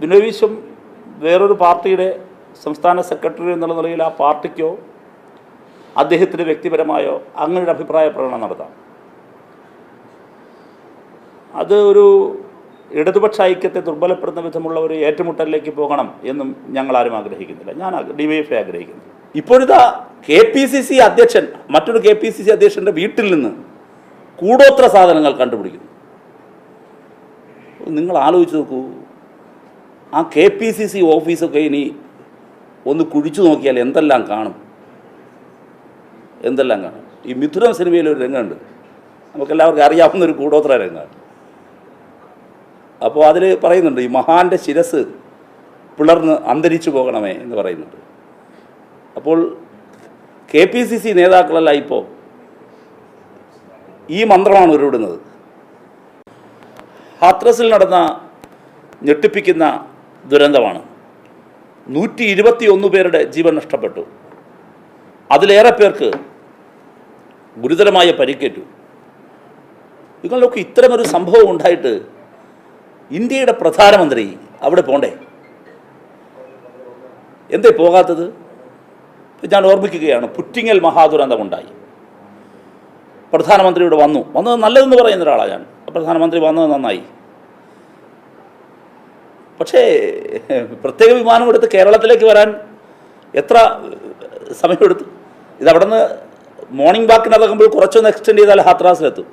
ബിനോയ് വിശ്വം വേറൊരു പാർട്ടിയുടെ സംസ്ഥാന സെക്രട്ടറി എന്നുള്ള നിലയിൽ ആ പാർട്ടിക്കോ അദ്ദേഹത്തിന് വ്യക്തിപരമായോ അങ്ങനെ ഒരു അഭിപ്രായ പ്രകടനം നടത്താം. അത് ഒരു ഇടതുപക്ഷ ഐക്യത്തെ ദുർബലപ്പെടുന്ന വിധമുള്ള ഒരു ഏറ്റുമുട്ടലിലേക്ക് പോകണം എന്നും ഞങ്ങൾ ആരും ആഗ്രഹിക്കുന്നില്ല. ഞാൻ ഡി വൈ എഫ് ആഗ്രഹിക്കുന്നു. ഇപ്പോഴിതാ കെ പി സി സി അധ്യക്ഷൻ മറ്റൊരു കെ പി സി സി അധ്യക്ഷന്റെ വീട്ടിൽ നിന്ന് കൂടോത്ര സാധനങ്ങൾ കണ്ടുപിടിക്കുന്നു. നിങ്ങൾ ആലോചിച്ച് നോക്കൂ ആ കെ പി സി സി ഓഫീസൊക്കെ ഇനി ഒന്ന് കുഴിച്ചു നോക്കിയാൽ എന്തെല്ലാം കാണും? എന്തെല്ലാം കാണും? ഈ മിഥുനം സിനിമയിൽ ഒരു രംഗമുണ്ട്. നമുക്കെല്ലാവർക്കും അറിയാവുന്ന ഒരു കൂടോത്ര രംഗമാണ്. അപ്പോൾ അതിൽ പറയുന്നുണ്ട് ഈ മഹാന്റെ ശിരസ് പിളർന്ന് അന്തരിച്ചു പോകണമേ എന്ന് പറയുന്നുണ്ട്. അപ്പോൾ കെ പി സി സി നേതാക്കളല്ല ഇപ്പോൾ ഈ മന്ത്രമാണ് ഉരുവിടുന്നത്. ഹാത്രസിൽ നടന്ന ഞെട്ടിപ്പിക്കുന്ന ദുരന്തമാണ്. നൂറ്റി ഇരുപത്തി ഒന്ന് പേരുടെ ജീവൻ നഷ്ടപ്പെട്ടു. അതിലേറെ പേർക്ക് ഗുരുതരമായ പരിക്കേറ്റു. നിങ്ങളിലൊക്കെ ഇത്തരമൊരു സംഭവം ഉണ്ടായിട്ട് ഇന്ത്യയുടെ പ്രധാനമന്ത്രി അവിടെ പോണ്ടേ? എന്തേ പോകാത്തത്? ഞാൻ ഓർമ്മിക്കുകയാണ് പുറ്റിങ്ങൽ മഹാദുരന്തമുണ്ടായി. പ്രധാനമന്ത്രി ഇവിടെ വന്നു. വന്നത് നല്ലതെന്ന് പറയുന്ന ഒരാളാണ് ഞാൻ. പ്രധാനമന്ത്രി വന്നത് നന്നായി. പക്ഷേ പ്രത്യേക വിമാനം എടുത്ത് കേരളത്തിലേക്ക് വരാൻ എത്ര സമയമെടുത്തു? ഇത് അവിടെ നിന്ന് മോർണിംഗ് വാക്കിന് ഇറങ്ങുമ്പോൾ കുറച്ചൊന്ന് എക്സ്റ്റെൻഡ് ചെയ്താൽ ഹാത്രാസിലെത്തും.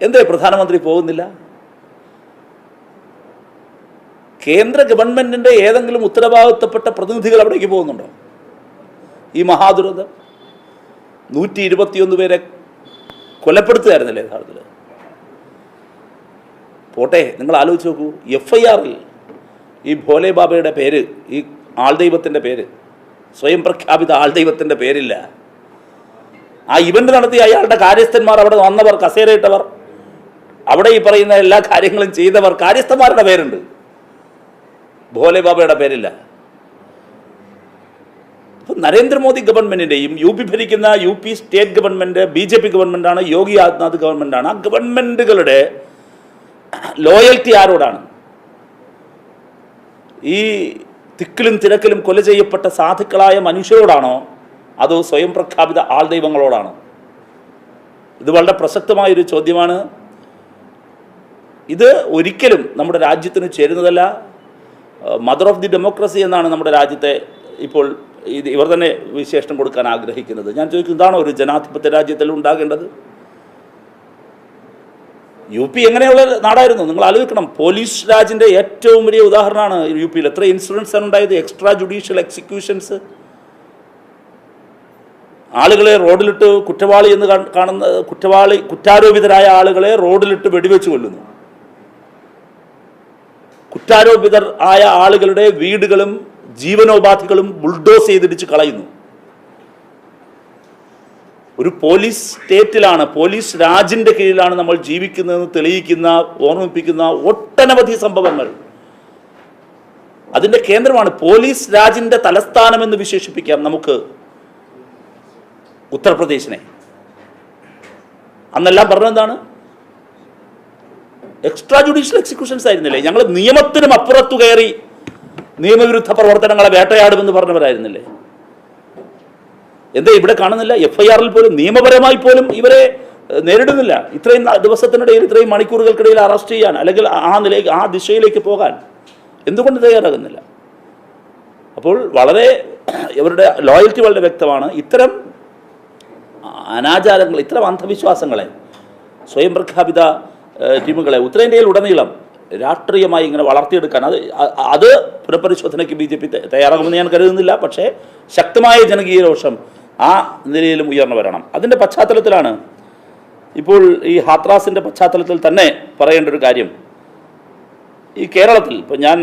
എന്തേ പ്രധാനമന്ത്രി പോകുന്നില്ല? കേന്ദ്ര ഗവൺമെന്റിന്റെ ഏതെങ്കിലും ഉത്തരവാദിത്തപ്പെട്ട പ്രതിനിധികൾ അവിടേക്ക് പോകുന്നുണ്ടോ? ഈ മഹാദുരന്തം നൂറ്റി ഇരുപത്തിയൊന്ന് പേരെ കൊലപ്പെടുത്തുകയായിരുന്നില്ലേ യഥാർത്ഥത്തിൽ പോട്ടെ നിങ്ങൾ ആലോചിച്ച് നോക്കൂ. എഫ് ഐ ആറിൽ ഈ ഭോലെ ബാബയുടെ പേര് ഈ ആൾദൈവത്തിന്റെ പേര് സ്വയം പ്രഖ്യാപിത ആൾദൈവത്തിന്റെ പേരില്ല. ആ ഇവന്റ് നടത്തിയ അയാളുടെ കാര്യസ്ഥന്മാർ അവിടെ വന്നവർ കസേരയിട്ടവർ അവിടെ ഈ പറയുന്ന എല്ലാ കാര്യങ്ങളും ചെയ്തവർ കാര്യസ്ഥന്മാരുടെ പേരുണ്ട്. ഭോലെ ബാബയുടെ പേരില്ല. ഇപ്പം നരേന്ദ്രമോദി ഗവൺമെന്റിന്റെയും യു പി ഭരിക്കുന്ന U P state government B J P ഗവൺമെന്റാണ് യോഗി ആദിത്യനാഥ് ഗവൺമെന്റാണ് ആ ഗവൺമെന്റുകളുടെ ലോയൽറ്റി ആരോടാണ്? ഈ തിക്കിലും തിരക്കിലും കൊല ചെയ്യപ്പെട്ട സാധുക്കളായ മനുഷ്യരോടാണോ? അതോ സ്വയം പ്രഖ്യാപിത ആൾ ദൈവങ്ങളോടാണോ? ഇത് വളരെ പ്രസക്തമായൊരു ചോദ്യമാണ്. ഇത് ഒരിക്കലും നമ്മുടെ രാജ്യത്തിന് ചേരുന്നതല്ല. മദർ ഓഫ് ദി ഡെമോക്രസി എന്നാണ് നമ്മുടെ രാജ്യത്തെ ഇപ്പോൾ ഇത് ഇവർ തന്നെ വിശേഷണം കൊടുക്കാൻ ആഗ്രഹിക്കുന്നത്. ഞാൻ ചോദിക്കും ഇതാണോ ഒരു ജനാധിപത്യ രാജ്യത്തിൽ ഉണ്ടാകേണ്ടത്? യു പി എങ്ങനെയുള്ള നാടായിരുന്നു? നിങ്ങൾ ആലോചിക്കണം. പോലീസ് രാജിന്റെ ഏറ്റവും വലിയ ഉദാഹരണമാണ് യു പിയിൽ എത്ര ഇൻസിഡൻസ് ആണ് ഉണ്ടായത്? എക്സ്ട്രാ ജുഡീഷ്യൽ എക്സിക്യൂഷൻസ് ആളുകളെ റോഡിലിട്ട് കുറ്റവാളി എന്ന് കാണുന്ന കുറ്റവാളി കുറ്റാരോപിതരായ ആളുകളെ റോഡിലിട്ട് വെടിവെച്ച് കൊല്ലുന്നു. കുറ്റാരോപിതർ ആയ ആളുകളുടെ വീടുകളും ജീവനോപാധികളും ബുൾഡോസ് ചെയ്തിടിച്ച് കളയുന്നു. ഒരു പോലീസ് സ്റ്റേറ്റിലാണ് പോലീസ് രാജിന്റെ കീഴിലാണ് നമ്മൾ ജീവിക്കുന്നതെന്ന് തെളിയിക്കുന്ന ഓർമ്മിപ്പിക്കുന്ന ഒട്ടനവധി സംഭവങ്ങൾ. അതിന്റെ കേന്ദ്രമാണ് പോലീസ് രാജിന്റെ തലസ്ഥാനമെന്ന് വിശേഷിപ്പിക്കാം നമുക്ക് ഉത്തർപ്രദേശിനെ. അന്നെല്ലാം പറഞ്ഞെന്താണ് എക്സ്ട്രാ ജുഡീഷ്യൽ എക്സിക്യൂഷൻസ് ആയിരുന്നില്ലേ? ഞങ്ങൾ നിയമത്തിനും അപ്പുറത്തു കയറി നിയമവിരുദ്ധ പ്രവർത്തനങ്ങളെ വേട്ടയാടുമെന്ന് പറഞ്ഞവരായിരുന്നില്ലേ? എന്താ ഇവിടെ കാണുന്നില്ല? എഫ് ഐ ആറിൽ പോലും നിയമപരമായി പോലും ഇവരെ നേരിടുന്നില്ല. ഇത്രയും ദിവസത്തിനിടയിൽ ഇത്രയും മണിക്കൂറുകൾക്കിടയിൽ അറസ്റ്റ് ചെയ്യാൻ അല്ലെങ്കിൽ ആ നിലയ്ക്ക് ആ ദിശയിലേക്ക് പോകാൻ എന്തുകൊണ്ട് തയ്യാറാകുന്നില്ല? അപ്പോൾ വളരെ ഇവരുടെ ലോയൽറ്റി വളരെ വ്യക്തമാണ്. ഇത്തരം അനാചാരങ്ങൾ ഇത്തരം അന്ധവിശ്വാസങ്ങളെ സ്വയം പ്രഖ്യാപിത ടീമുകളെ ഉത്തരേന്ത്യയിൽ ഉടനീളം രാഷ്ട്രീയമായി ഇങ്ങനെ വളർത്തിയെടുക്കാൻ അത് അത് പുനഃപരിശോധനയ്ക്ക് ബി ജെ പി തയ്യാറാകുമെന്ന് ഞാൻ കരുതുന്നില്ല. പക്ഷേ ശക്തമായ ജനകീയ രോഷം ആ നിലയിലും ഉയർന്നു വരണം. അതിന്റെ പശ്ചാത്തലത്തിലാണ് ഇപ്പോൾ ഈ ഹാത്രാസിന്റെ പശ്ചാത്തലത്തിൽ തന്നെ പറയേണ്ട ഒരു കാര്യം. ഈ കേരളത്തിൽ ഇപ്പോൾ ഞാൻ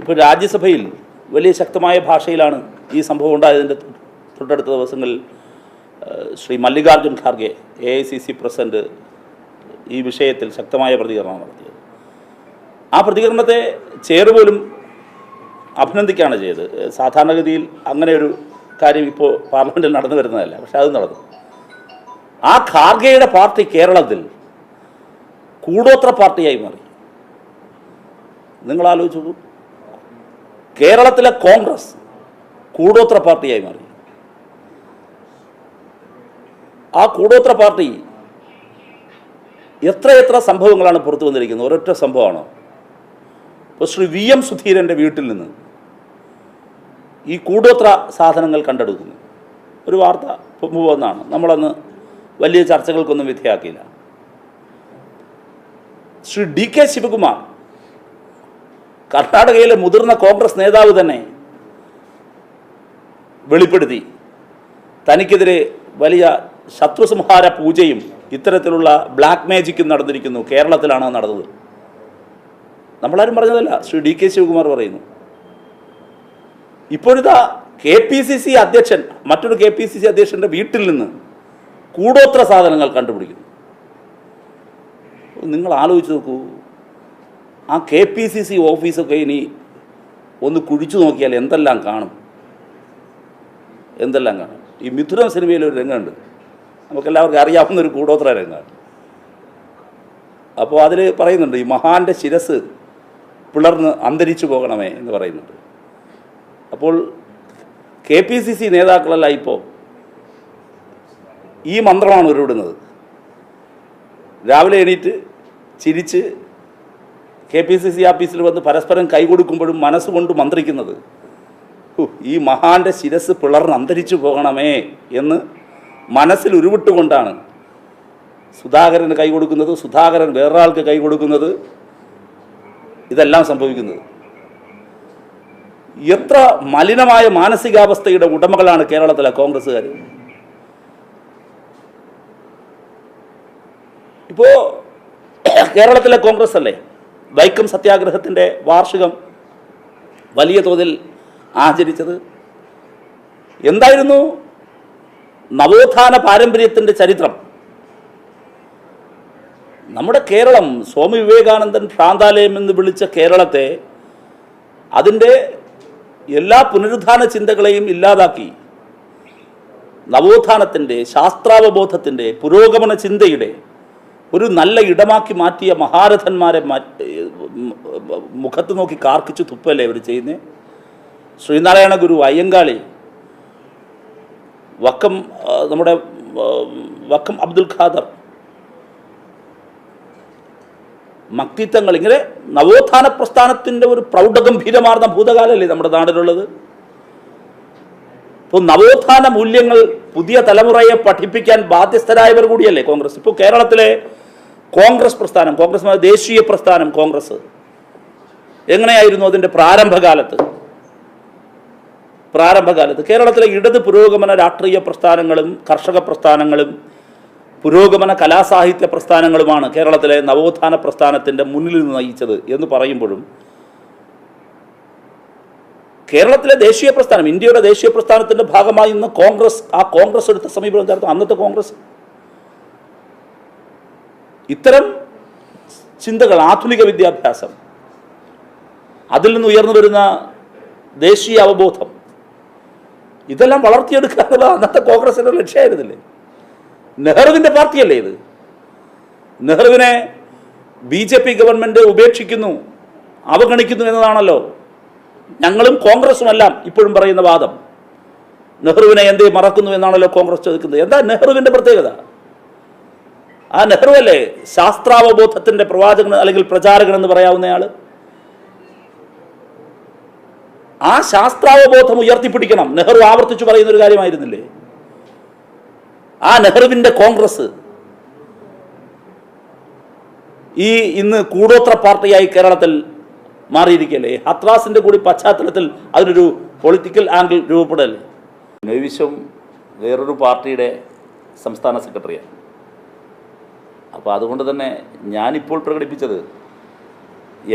ഇപ്പോൾ രാജ്യസഭയിൽ വലിയ ശക്തമായ ഭാഷയിലാണ് ഈ സംഭവം ഉണ്ടായതിന്റെ തൊട്ടടുത്ത ദിവസങ്ങളിൽ Shri Mallikarjun Kharge A I C C president ഈ വിഷയത്തിൽ ശക്തമായ പ്രതികരണം നടത്തിയത്. ആ പ്രതികരണത്തെ ചേർ പോലും അഭിനന്ദിക്കുകയാണ് ചെയ്തത്. സാധാരണഗതിയിൽ അങ്ങനെ ഒരു കാര്യം ഇപ്പോൾ പാർലമെന്റിൽ നടന്നു വരുന്നതല്ല പക്ഷെ അത് നടന്നു. ആ ഖാർഗെയുടെ പാർട്ടി കേരളത്തിൽ കൂടോത്ര പാർട്ടിയായി മാറി. നിങ്ങൾ ആലോചിച്ചു കേരളത്തിലെ കോൺഗ്രസ് കൂടോത്ര പാർട്ടിയായി മാറി. ആ കൂടോത്ര പാർട്ടി എത്രയെത്ര സംഭവങ്ങളാണ് പുറത്തു വന്നിരിക്കുന്നത്? ഒരൊറ്റ സംഭവമാണോ? ഇപ്പോൾ ശ്രീ വി എം സുധീരന്റെ വീട്ടിൽ നിന്ന് ഈ കൂടോത്ര സാധനങ്ങൾ കണ്ടെടുക്കുന്നു. ഒരു വാർത്ത മുമ്പ് നമ്മളന്ന് വലിയ ചർച്ചകൾക്കൊന്നും വിധേയാക്കിയില്ല ശ്രീ ഡി കെ ശിവകുമാർ കർണാടകയിലെ മുതിർന്ന കോൺഗ്രസ് നേതാവ് തന്നെ വെളിപ്പെടുത്തി. തനിക്കെതിരെ വലിയ ശത്രുസംഹാര പൂജയും ഇത്തരത്തിലുള്ള ബ്ലാക്ക് മാജിക്കും നടന്നിരിക്കുന്നു കേരളത്തിലാണ് നടന്നത്. നമ്മളാരും പറഞ്ഞതല്ല. ശ്രീ ഡി കെ ശിവകുമാർ പറയുന്നു. ഇപ്പോഴിതാ കെ പി സി സി അധ്യക്ഷൻ മറ്റൊരു കെ പി സി സി അധ്യക്ഷന്റെ വീട്ടിൽ നിന്ന് കൂടോത്ര സാധനങ്ങൾ കണ്ടുപിടിക്കുന്നു. നിങ്ങൾ ആലോചിച്ച് നോക്കൂ. ആ കെ പി സി സി ഓഫീസൊക്കെ ഇനി ഒന്ന് കുഴിച്ചു നോക്കിയാൽ എന്തെല്ലാം കാണും? എന്തെല്ലാം കാണും? ഈ മിഥുനം സിനിമയിൽ ഒരു രംഗമുണ്ട്. നമുക്കെല്ലാവർക്കും അറിയാവുന്ന ഒരു കൂടോത്ര രംഗമാണ്. അപ്പോൾ അതിൽ പറയുന്നുണ്ട് ഈ മഹാന്റെ ശിരസ് പിളർന്ന് അന്തരിച്ചു പോകണമേ എന്ന് പറയുന്നുണ്ട്. അപ്പോൾ കെ പി സി സി നേതാക്കളല്ല ഇപ്പോൾ ഈ മന്ത്രമാണ് ഉരുവിടുന്നത്. രാവിലെ എണീറ്റ് ചിരിച്ച് കെ പി സി സി ഓഫീസിൽ വന്ന് പരസ്പരം കൈകൊടുക്കുമ്പോഴും മനസ്സുകൊണ്ട് മന്ത്രിക്കുന്നത് ഈ മഹാന്റെ ശിരസ് പിളർന്ന് അന്തരിച്ചു പോകണമേ എന്ന് മനസ്സിൽ ഉരുവിട്ടുകൊണ്ടാണ് സുധാകരന് കൈ കൊടുക്കുന്നത് സുധാകരൻ വേറൊരാൾക്ക് കൈ കൊടുക്കുന്നത് ഇതെല്ലാം സംഭവിക്കുന്നത്. എത്ര മലിനമായ മാനസികാവസ്ഥയുടെ ഉടമകളാണ് കേരളത്തിലെ കോൺഗ്രസ്സുകാർ ഇപ്പോ കേരളത്തിലെ കോൺഗ്രസ് അല്ലേ? വൈക്കം സത്യാഗ്രഹത്തിന്റെ വാർഷികം വലിയ തോതിൽ ആചരിച്ചത്. എന്തായിരുന്നു? നവോത്ഥാന പാരമ്പര്യത്തിന്റെ ചരിത്രം. നമ്മുടെ കേരളം സ്വാമി വിവേകാനന്ദൻ ഭ്രാന്താലയം എന്ന് വിളിച്ച കേരളത്തെ അതിന്റെ എല്ലാ പുനരുദ്ധാന ചിന്തകളെയും ഇല്ലാതാക്കി നവോത്ഥാനത്തിന്റെ ശാസ്ത്രാവബോധത്തിന്റെ പുരോഗമന ചിന്തയുടെ ഒരു നല്ല ഇടമാക്കി മാറ്റിയ മഹാരഥന്മാരെ മുഖത്ത് നോക്കി കാർക്കിച്ചു തുപ്പല്ലേ ഇവർ ചെയ്യുന്നത് ശ്രീനാരായണ ഗുരു അയ്യങ്കാളി വക്കം നമ്മുടെ വക്കം അബ്ദുൽ ഖാദർ മക്തിത്വങ്ങൾ ഇങ്ങനെ നവോത്ഥാന പ്രസ്ഥാനത്തിന്റെ ഒരു പ്രൗഢഗംഭീരമാർന്ന ഭൂതകാലമല്ലേ നമ്മുടെ നാടിനുള്ളത്? ഇപ്പോൾ നവോത്ഥാന മൂല്യങ്ങൾ പുതിയ തലമുറയെ പഠിപ്പിക്കാൻ ബാധ്യസ്ഥരായവർ കൂടിയല്ലേ കോൺഗ്രസ്? ഇപ്പോൾ കേരളത്തിലെ കോൺഗ്രസ് പ്രസ്ഥാനം കോൺഗ്രസ് ദേശീയ പ്രസ്ഥാനം കോൺഗ്രസ്. എങ്ങനെയായിരുന്നു അതിന്റെ പ്രാരംഭകാലത്ത്? പ്രാരംഭകാലത്ത് കേരളത്തിലെ ഇടത് പുരോഗമന രാഷ്ട്രീയ പ്രസ്ഥാനങ്ങളും കർഷക പ്രസ്ഥാനങ്ങളും പുരോഗമന കലാസാഹിത്യ പ്രസ്ഥാനങ്ങളുമാണ് കേരളത്തിലെ നവോത്ഥാന പ്രസ്ഥാനത്തിന്റെ മുന്നിൽ നിന്ന് നയിച്ചത് എന്ന് പറയുമ്പോഴും കേരളത്തിലെ ദേശീയ പ്രസ്ഥാനം ഇന്ത്യയുടെ ദേശീയ പ്രസ്ഥാനത്തിന്റെ ഭാഗമായി ഇന്ന് കോൺഗ്രസ് ആ കോൺഗ്രസ് എടുത്ത സമീപനം ചേർത്ത് അന്നത്തെ കോൺഗ്രസ്. ഇത്തരം ചിന്തകൾ ആധുനിക വിദ്യാഭ്യാസം അതിൽ നിന്ന് ഉയർന്നു വരുന്ന ദേശീയ അവബോധം ഇതെല്ലാം വളർത്തിയെടുക്കുക അന്നത്തെ കോൺഗ്രസിന്റെ ലക്ഷ്യമായിരുന്നില്ലേ നെഹ്റുവിന്റെ പാർട്ടിയല്ലേ ഇത്? നെഹ്റുവിനെ ബി ജെ പി ഗവൺമെന്റ് ഉപേക്ഷിക്കുന്നു അവഗണിക്കുന്നു എന്നതാണല്ലോ. ഞങ്ങളും കോൺഗ്രസുമെല്ലാം ഇപ്പോഴും പറയുന്ന വാദം. നെഹ്റുവിനെ എന്തേ മറക്കുന്നു എന്നാണല്ലോ കോൺഗ്രസ് ചോദിക്കുന്നത്. എന്താ നെഹ്റുവിന്റെ പ്രത്യേകത? ആ നെഹ്റു അല്ലേ ശാസ്ത്രാവബോധത്തിന്റെ പ്രവാചകൻ അല്ലെങ്കിൽ പ്രചാരകൻ എന്ന് പറയാവുന്നയാൾ ആ ശാസ്ത്രാവബോധം ഉയർത്തിപ്പിടിക്കണം. നെഹ്റു ആവർത്തിച്ചു പറയുന്ന ഒരു കാര്യമായിരുന്നില്ലേ? ആ നെഹ്റുവിന്റെ കോൺഗ്രസ് ഈ ഇന്ന് കൂടോത്ര പാർട്ടിയായി കേരളത്തിൽ മാറിയിരിക്കല്ലേ ഹത്രാസിന്റെ കൂടി പശ്ചാത്തലത്തിൽ അതിനൊരു പൊളിറ്റിക്കൽ ആംഗിൾ രൂപപ്പെടല്ലേ? നൈവിശ്വം വേറൊരു പാർട്ടിയുടെ സംസ്ഥാന സെക്രട്ടറിയാണ്. അപ്പോൾ അതുകൊണ്ട് തന്നെ ഞാനിപ്പോൾ പ്രകടിപ്പിച്ചത്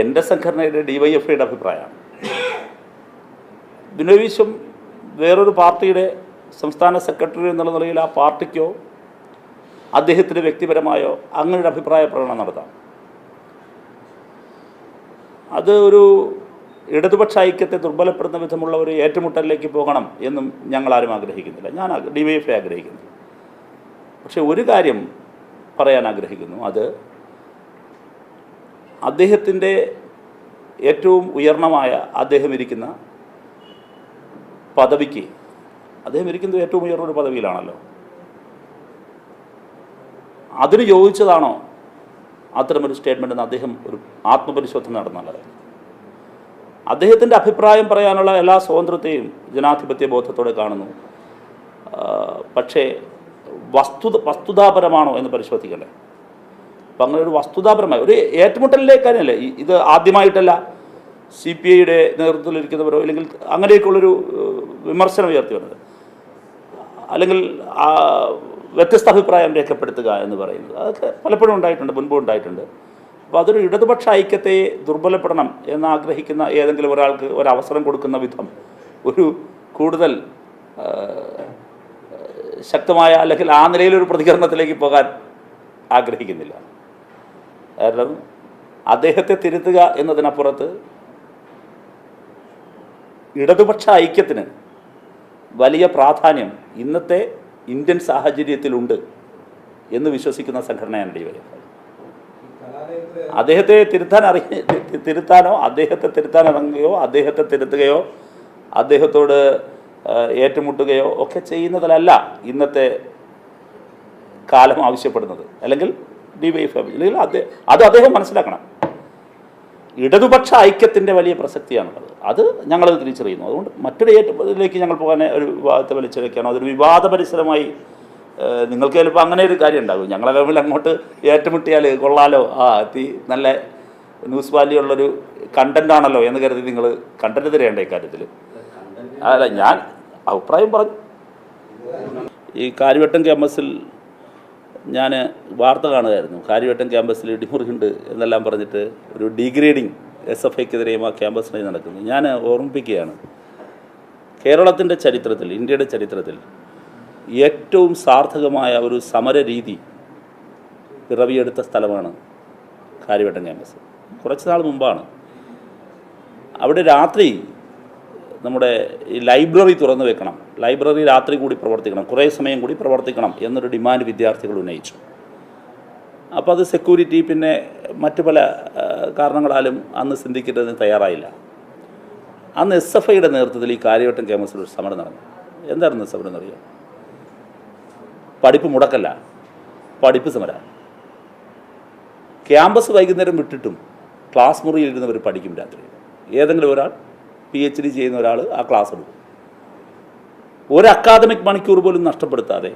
എന്റെ സംഘടനയുടെ ഡി വൈ എഫ് ഐയുടെ അഭിപ്രായമാണ്. ബിനോയ് വിശ്വം വേറൊരു പാർട്ടിയുടെ സംസ്ഥാന സെക്രട്ടറി എന്നുള്ള നിലയിൽ ആ പാർട്ടിക്കോ അദ്ദേഹത്തിന്റെ വ്യക്തിപരമായോ അങ്ങനെ ഒരു അഭിപ്രായ പ്രകടനം നടത്താം. അത് ഒരു ഇടതുപക്ഷ ഐക്യത്തെ ദുർബലപ്പെടുന്ന വിധമുള്ള ഒരു ഏറ്റുമുട്ടലിലേക്ക് പോകണം എന്നും ഞങ്ങൾ ആരും ആഗ്രഹിക്കുന്നില്ല. ഞാൻ ഡി വൈ എഫ് ആഗ്രഹിക്കുന്നു. പക്ഷേ ഒരു കാര്യം പറയാൻ ആഗ്രഹിക്കുന്നു. അത് അദ്ദേഹത്തിന്റെ ഏറ്റവും ഉയർണമായ അദ്ദേഹം ഇരിക്കുന്ന പദവിക്ക് അദ്ദേഹം ഇരിക്കുന്നത് ഏറ്റവും ഉയർന്ന ഒരു പദവിയിലാണല്ലോ. അതിന് യോജിച്ചതാണോ? അത്തരമൊരു സ്റ്റേറ്റ്മെന്റ് എന്ന് അദ്ദേഹം ഒരു ആത്മപരിശോധന നടന്നാലേ അദ്ദേഹത്തിന്റെ അഭിപ്രായം പറയാനുള്ള എല്ലാ സ്വാതന്ത്ര്യത്തെയും ജനാധിപത്യ ബോധത്തോടെ കാണുന്നു. പക്ഷേ വസ്തുത വസ്തുതാപരമാണോ എന്ന് പരിശോധിക്കണ്ടേ? അപ്പം അങ്ങനെ ഒരു വസ്തുതാപരമായ ഒരു ഏറ്റുമുട്ടലിലേക്കാനല്ലേ ഈ- ഇത് ആദ്യമായിട്ടല്ല സി പി ഐയുടെ നേതൃത്വത്തിലിരിക്കുന്നവരോ അല്ലെങ്കിൽ അങ്ങനെയൊക്കെയുള്ളൊരു വിമർശനം ഉയർത്തി വരുന്നത്. അല്ലെങ്കിൽ വ്യത്യസ്ത അഭിപ്രായം രേഖപ്പെടുത്തുക എന്ന് പറയുന്നത്. അതൊക്കെ പലപ്പോഴും ഉണ്ടായിട്ടുണ്ട് മുൻപ് ഉണ്ടായിട്ടുണ്ട്. അപ്പോൾ അതൊരു ഇടതുപക്ഷ ഐക്യത്തെ ദുർബലപ്പെടണം എന്ന് ആഗ്രഹിക്കുന്ന ഏതെങ്കിലും ഒരാൾക്ക് ഒരവസരം കൊടുക്കുന്ന വിധം ഒരു കൂടുതൽ ശക്തമായ അല്ലെങ്കിൽ ആ നിലയിലൊരു പ്രതികരണത്തിലേക്ക് പോകാൻ ആഗ്രഹിക്കുന്നില്ല. കാരണം അദ്ദേഹത്തെ തിരുത്തുക എന്നതിനപ്പുറത്ത് ഇടതുപക്ഷ ഐക്യത്തിന് വലിയ പ്രാധാന്യം ഇന്നത്തെ ഇന്ത്യൻ സാഹചര്യത്തിലുണ്ട് എന്ന് വിശ്വസിക്കുന്ന സംഘടനയാണ് ഡിവൈഎഫ് അദ്ദേഹത്തെ തിരുത്താൻ അറിയ തിരുത്താനോ അദ്ദേഹത്തെ തിരുത്താൻ ഇറങ്ങുകയോ അദ്ദേഹത്തെ തിരുത്തുകയോ അദ്ദേഹത്തോട് ഏറ്റുമുട്ടുകയോ ഒക്കെ ചെയ്യുന്നതിലല്ല ഇന്നത്തെ കാലം ആവശ്യപ്പെടുന്നത്. അല്ലെങ്കിൽ ഡി വൈ എഫ് അല്ലെങ്കിൽ അത് അദ്ദേഹം മനസ്സിലാക്കണം. ഇടതുപക്ഷ ഐക്യത്തിന്റെ വലിയ പ്രസക്തിയാണുള്ളത്. അത് ഞങ്ങൾ തിരിച്ചറിയുന്നു. അതുകൊണ്ട് മറ്റൊരു ഏറ്റുമുട്ടലിലേക്ക് ഞങ്ങൾ പോകാൻ ഒരു വിവാദത്തെ വലിച്ചിഴക്കുകയാണോ അതൊരു വിവാദ പരിസരമായി നിങ്ങൾക്ക് ചിലപ്പോൾ അങ്ങനെ ഒരു കാര്യം ഉണ്ടാകും. ഞങ്ങളെ തമ്മിൽ അങ്ങോട്ട് ഏറ്റുമുട്ടിയാൽ കൊള്ളാലോ? ആ തീ നല്ല ന്യൂസ് വാല്യൂ കണ്ടന്റ് കണ്ടന്റ് ആണല്ലോ എന്ന് കരുതി നിങ്ങൾ കണ്ടന്റ് തരേണ്ട ഇക്കാര്യത്തിൽ അല്ല ഞാൻ അഭിപ്രായം പറഞ്ഞു ഈ കാര്യവട്ടം ക്യാമ്പസിൽ ഞാൻ വാർത്ത കാണുമായിരുന്നു കാര്യവട്ടം ക്യാമ്പസിൽ ഇടിമുറിയുണ്ട് എന്നെല്ലാം പറഞ്ഞിട്ട് ഒരു ഡീഗ്രേഡിങ് എസ് എഫ് ഐക്കെതിരെയും ആ ക്യാമ്പസിനായി നടക്കുന്നു. ഞാൻ ഓർമ്മിപ്പിക്കുകയാണ്. കേരളത്തിന്റെ ചരിത്രത്തിൽ ഇന്ത്യയുടെ ചരിത്രത്തിൽ ഏറ്റവും സാർത്ഥകമായ ഒരു സമര രീതി പിറവിയെടുത്ത സ്ഥലമാണ് കാര്യവട്ടം ക്യാമ്പസ്. കുറച്ച് നാൾ മുമ്പാണ്. അവിടെ രാത്രി നമ്മുടെ ഈ ലൈബ്രറി തുറന്നു വെക്കണം. ലൈബ്രറി രാത്രി കൂടി പ്രവർത്തിക്കണം കുറേ സമയം കൂടി പ്രവർത്തിക്കണം എന്നൊരു ഡിമാൻഡ് വിദ്യാർത്ഥികൾ ഉന്നയിച്ചു. അപ്പോൾ അത് സെക്യൂരിറ്റി പിന്നെ മറ്റു പല കാരണങ്ങളാലും അന്ന് സിന്ധിക്കറ്റതിന് തയ്യാറായില്ല. അന്ന് എസ് എഫ് ഐയുടെ നേതൃത്വത്തിൽ ഈ കാര്യവട്ടം ക്യാമ്പസിൽ ഒരു സമരം നടന്നു. എന്തായിരുന്നു സമരം എന്നറിയാം പഠിപ്പ് മുടക്കല്ല പഠിപ്പ് സമര. ക്യാമ്പസ് വൈകുന്നേരം വിട്ടിട്ടും ക്ലാസ് മുറിയിൽ ഇരുന്നവർ പഠിക്കും രാത്രി. ഏതെങ്കിലും ഒരാൾ പി എച്ച് ഡി ചെയ്യുന്ന ഒരാൾ ആ ക്ലാസ് എടുക്കും. ഒരു അക്കാദമിക് മണിക്കൂർ പോലും നഷ്ടപ്പെടുത്താതെ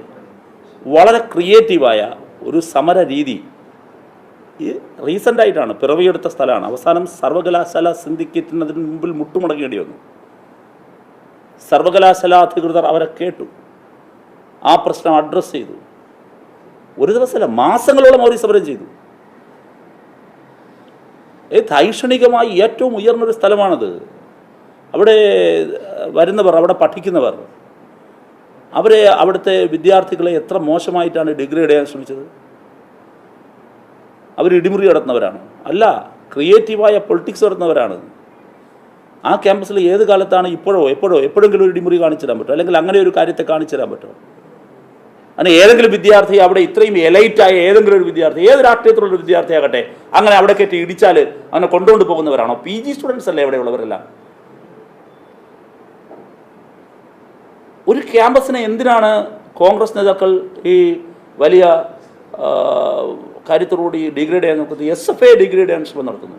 വളരെ ക്രിയേറ്റീവായ ഒരു സമര രീതി ഈ റീസെന്റ് ആയിട്ടാണ് പിറവിയെടുത്ത സ്ഥലമാണ്. അവസാനം സർവകലാശാല സിന്ധിക്കറ്റിനതിന് മുമ്പിൽ മുട്ടുമുടങ്ങേണ്ടി വന്നു. സർവകലാശാല അധികൃതർ അവരെ കേട്ടു. ആ പ്രശ്നം അഡ്രസ്സ് ചെയ്തു. ഒരു ദിവസമല്ല മാസങ്ങളോളം അവർ സമരം ചെയ്തു. ഏ ധൈഷണികമായി ഏറ്റവും ഉയർന്നൊരു സ്ഥലമാണത്. അവിടെ വരുന്നവർ അവിടെ പഠിക്കുന്നവർ അവരെ അവിടുത്തെ വിദ്യാർത്ഥികളെ എത്ര മോശമായിട്ടാണ് ഡിഗ്രി ചെയ്യാൻ ശ്രമിച്ചത്? അവർ ഇടിമുറി നടത്തുന്നവരാണ്. അല്ല ക്രിയേറ്റീവായ പൊളിറ്റിക്സ് നടത്തുന്നവരാണ്. ആ ക്യാമ്പസിൽ ഏത് കാലത്താണ് ഇപ്പോഴോ എപ്പോഴോ എപ്പോഴെങ്കിലും ഒരു ഇടിമുറി കാണിച്ചു തരാൻ പറ്റുമോ? അല്ലെങ്കിൽ അങ്ങനെ ഒരു കാര്യത്തെ കാണിച്ചു തരാൻ പറ്റുമോ? അങ്ങനെ ഏതെങ്കിലും വിദ്യാർത്ഥി അവിടെ ഇത്രയും എലൈറ്റായ ഏതെങ്കിലും ഒരു വിദ്യാർത്ഥി ഏത് രാഷ്ട്രീയത്തിലുള്ള വിദ്യാർത്ഥിയാകട്ടെ അങ്ങനെ അവിടെ കയറ്റി ഇടിച്ചാൽ അങ്ങനെ കൊണ്ടുകൊണ്ട് പോകുന്നവരാണോ? പി ജി സ്റ്റുഡൻസ് അല്ലേ ഇവിടെയുള്ളവരെല്ലാം. ഒരു ക്യാമ്പസിനെ എന്തിനാണ് കോൺഗ്രസ് നേതാക്കൾ ഈ വലിയ കാര്യത്തോടുകൂടി ഡിഗ്രേഡ് ചെയ്യാൻ നോക്കുന്നത്? എസ് എഫ് ഐ ഡിഗ്രേഡ് ചെയ്യാൻ ശ്രമം നടത്തുന്നു.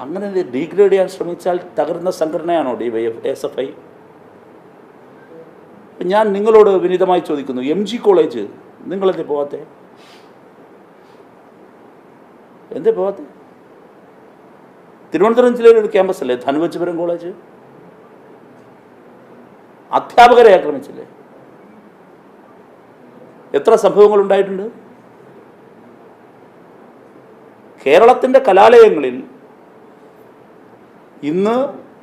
അങ്ങനെ ഡിഗ്രേഡ് ചെയ്യാൻ ശ്രമിച്ചാൽ തകർന്ന സംഘടനയാണോ D Y F S F I ഞാൻ നിങ്ങളോട് വിനീതമായി ചോദിക്കുന്നു എം ജി കോളേജ് നിങ്ങളെന്തേ പോവാത്തെ? എന്തേ പോവാത്തെ? തിരുവനന്തപുരം ജില്ലയിലൊരു ക്യാമ്പസ് അല്ലേ? ധനുവച്ചപുരം കോളേജ് അധ്യാപകരെ ആക്രമിച്ചില്ലേ? എത്ര സംഭവങ്ങൾ ഉണ്ടായിട്ടുണ്ട് കേരളത്തിന്റെ കലാലയങ്ങളിൽ ഇന്ന്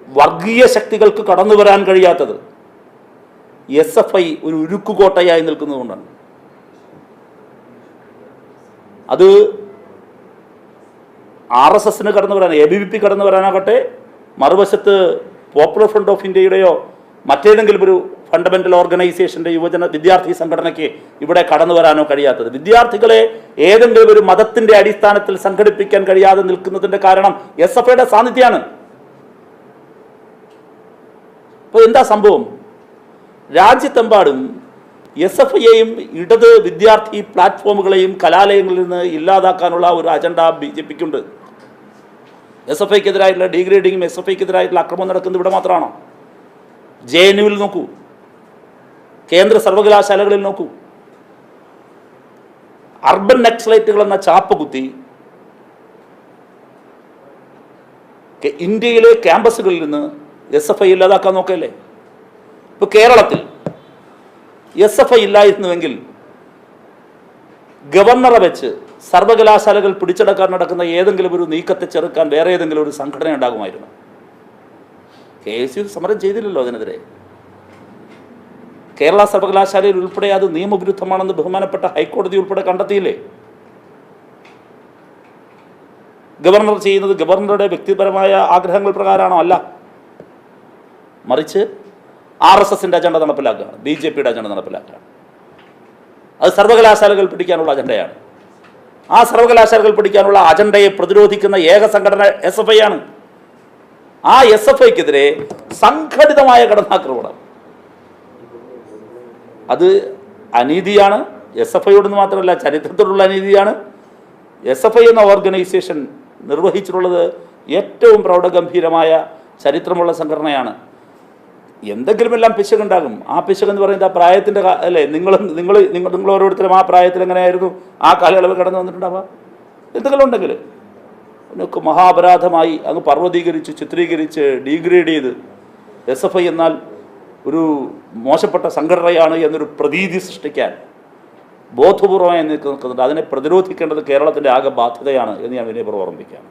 വർഗീയ ശക്തികൾക്ക് കടന്നു വരാൻ കഴിയാത്തത് എസ് എഫ് ഐ ഒരു ഉരുക്കുകോട്ടയായി നിൽക്കുന്നതുകൊണ്ടാണ്. അത് ആർ എസ് എസിന് കടന്നു വരാൻ എ ബി വി പി കടന്നു വരാനാകട്ടെ മറുവശത്ത് പോപ്പുലർ ഫ്രണ്ട് ഓഫ് ഇന്ത്യയുടെയോ മറ്റേതെങ്കിലും ഒരു ഫണ്ടമെന്റൽ ഓർഗനൈസേഷന്റെ യുവജന വിദ്യാർത്ഥി സംഘടനയ്ക്ക് ഇവിടെ കടന്നു വരാനോ കഴിയാത്തത്. വിദ്യാർത്ഥികളെ ഏതെങ്കിലും ഒരു മതത്തിന്റെ അടിസ്ഥാനത്തിൽ സംഘടിപ്പിക്കാൻ കഴിയാതെ നിൽക്കുന്നതിന്റെ കാരണം എസ് എഫ് ഐയുടെ സാന്നിധ്യമാണ്. അപ്പോൾ എന്താ സംഭവം? രാജ്യത്തെമ്പാടും എസ് എഫ് ഐയെയും ഇടത് വിദ്യാർത്ഥി പ്ലാറ്റ്ഫോമുകളെയും കലാലയങ്ങളിൽ നിന്ന് ഇല്ലാതാക്കാനുള്ള ഒരു അജണ്ട ബി ജെ പിക്കുണ്ട്. എസ് എഫ് ഐക്കെതിരായിട്ടുള്ള ഡീഗ്രേഡിങ്ങും എസ് എഫ് ഐക്കെതിരായിട്ടുള്ള അക്രമം നടക്കുന്നത് ഇവിടെ മാത്രമാണോ? ജെ എൻ യുവിൽ നോക്കൂ. കേന്ദ്ര സർവകലാശാലകളിൽ നോക്കൂ. അർബൻ നക്സലൈറ്റുകൾ എന്ന ചാപ്പ് കുത്തി ഇന്ത്യയിലെ ക്യാമ്പസുകളിൽ നിന്ന് എസ് എഫ് ഐ ഇല്ലാതാക്കാൻ നോക്കല്ലേ? ഇപ്പൊ കേരളത്തിൽ എസ് എഫ് ഐ ഇല്ലായിരുന്നുവെങ്കിൽ ഗവർണറെ വെച്ച് സർവകലാശാലകൾ പിടിച്ചടക്കാൻ നടക്കുന്ന ഏതെങ്കിലും ഒരു നീക്കത്തെ ചെറുക്കാൻ വേറെ ഏതെങ്കിലും ഒരു സംഘടന ഉണ്ടാകുമായിരുന്നു? കെ എസ് യു സമരം ചെയ്തില്ലല്ലോ അതിനെതിരെ. കേരള സർവകലാശാലയിൽ ഉൾപ്പെടെ അത് നിയമവിരുദ്ധമാണെന്ന് ബഹുമാനപ്പെട്ട ഹൈക്കോടതി ഉൾപ്പെടെ കണ്ടെത്തിയില്ലേ? ഗവർണർ ചെയ്യുന്നത് ഗവർണറുടെ വ്യക്തിപരമായ ആഗ്രഹങ്ങൾ പ്രകാരമാണോ അല്ല? മറിച്ച് ആർ എസ് എസിന്റെ അജണ്ട നടപ്പിലാക്കുക ബി ജെ പിയുടെ അജണ്ട നടപ്പിലാക്കുക. അത് സർവകലാശാലകൾ പിടിക്കാനുള്ള അജണ്ടയാണ്. ആ സർവകലാശാലകൾ പിടിക്കാനുള്ള അജണ്ടയെ പ്രതിരോധിക്കുന്ന ഏക സംഘടന എസ് എഫ് ഐ ആണ്. ആ എസ് എഫ് ഐക്കെതിരെ സംഘടിതമായ കടന്നാക്രമണം. അത് അനീതിയാണ്. എസ് എഫ് ഐയോടൊന്ന് മാത്രമല്ല ചരിത്രത്തിലുള്ള അനീതിയാണ്. എസ് എഫ് ഐ എന്ന ഓർഗനൈസേഷൻ നിർവഹിച്ചിട്ടുള്ളത് ഏറ്റവും പ്രൗഢഗംഭീരമായ ചരിത്രമുള്ള സംഘടനയാണ്. എന്തെങ്കിലുമെല്ലാം പിശകുണ്ടാകും. ആ പിശക് എന്ന് പറയുന്നത് ആ പ്രായത്തിന്റെ അല്ലേ നിങ്ങളും നിങ്ങൾ നിങ്ങൾ ഓരോരുത്തരും ആ പ്രായത്തിൽ എങ്ങനെയായിരുന്നു ആ കാലയളവ് കടന്നു വന്നിട്ടുണ്ടാവുക. എന്തെങ്കിലും ഉണ്ടെങ്കിൽ. അതിനൊക്കെ മഹാപരാധമായി അങ്ങ് പർവതീകരിച്ച് ചിത്രീകരിച്ച് ഡീഗ്രേഡ് ചെയ്ത് എസ് എഫ് ഐ എന്നാൽ ഒരു മോശപ്പെട്ട സംഘടനയാണ് എന്നൊരു പ്രതീതി സൃഷ്ടിക്കാൻ ബോധപൂർവമായി നിൽക്കുന്നുണ്ട്. അതിനെ പ്രതിരോധിക്കേണ്ടത് കേരളത്തിന്റെ ആകെ ബാധ്യതയാണ് എന്ന് ഞാൻ വിനയപൂർവം ഓർമ്മിക്കുകയാണ്